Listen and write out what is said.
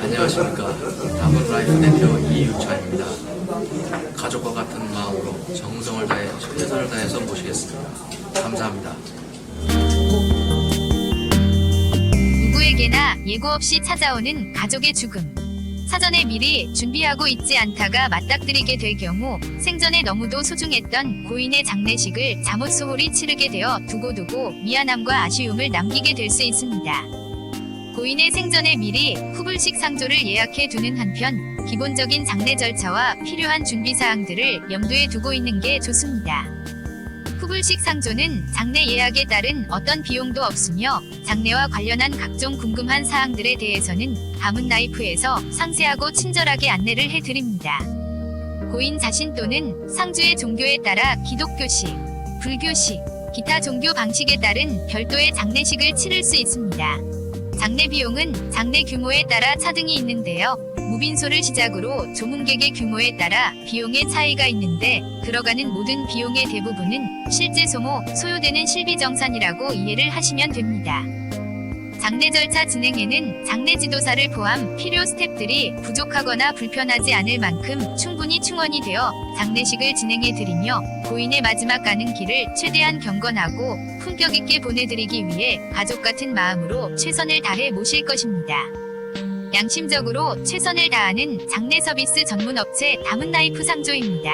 안녕하십니까. 다문라이프 대표 이유찬입니다. 가족과 같은 마음으로 정성을 다해 최선을 다해서 모시겠습니다. 감사합니다. 누구에게나 예고 없이 찾아오는 가족의 죽음. 사전에 미리 준비하고 있지 않다가 맞닥뜨리게 될 경우 생전에 너무도 소중했던 고인의 장례식을 잠옷 소홀히 치르게 되어 두고두고 미안함과 아쉬움을 남기게 될 수 있습니다. 고인의 생전에 미리 후불식 상조를 예약해 두는 한편 기본적인 장례 절차와 필요한 준비 사항들을 염두에 두고 있는 게 좋습니다. 후불식 상조는 장례 예약에 따른 어떤 비용도 없으며 장례와 관련한 각종 궁금한 사항들에 대해서는 다문 라이프에서 상세하고 친절하게 안내를 해드립니다. 고인 자신 또는 상주의 종교에 따라 기독교식, 불교식, 기타 종교 방식에 따른 별도의 장례식을 치를 수 있습니다. 장례 비용은 장례 규모에 따라 차등이 있는데요. 무빈소를 시작으로 조문객의 규모에 따라 비용의 차이가 있는데 들어가는 모든 비용의 대부분은 실제 소모, 소요되는 실비 정산이라고 이해를 하시면 됩니다. 장례 절차 진행에는 장례 지도사를 포함 필요 스텝들이 부족하거나 불편하지 않을 만큼 충분히 충원이 되어 장례식을 진행해 드리며 고인의 마지막 가는 길을 최대한 경건하고 품격 있게 보내드리기 위해 가족 같은 마음으로 최선을 다해 모실 것입니다. 양심적으로 최선을 다하는 장례 서비스 전문 업체 다문라이프 상조입니다.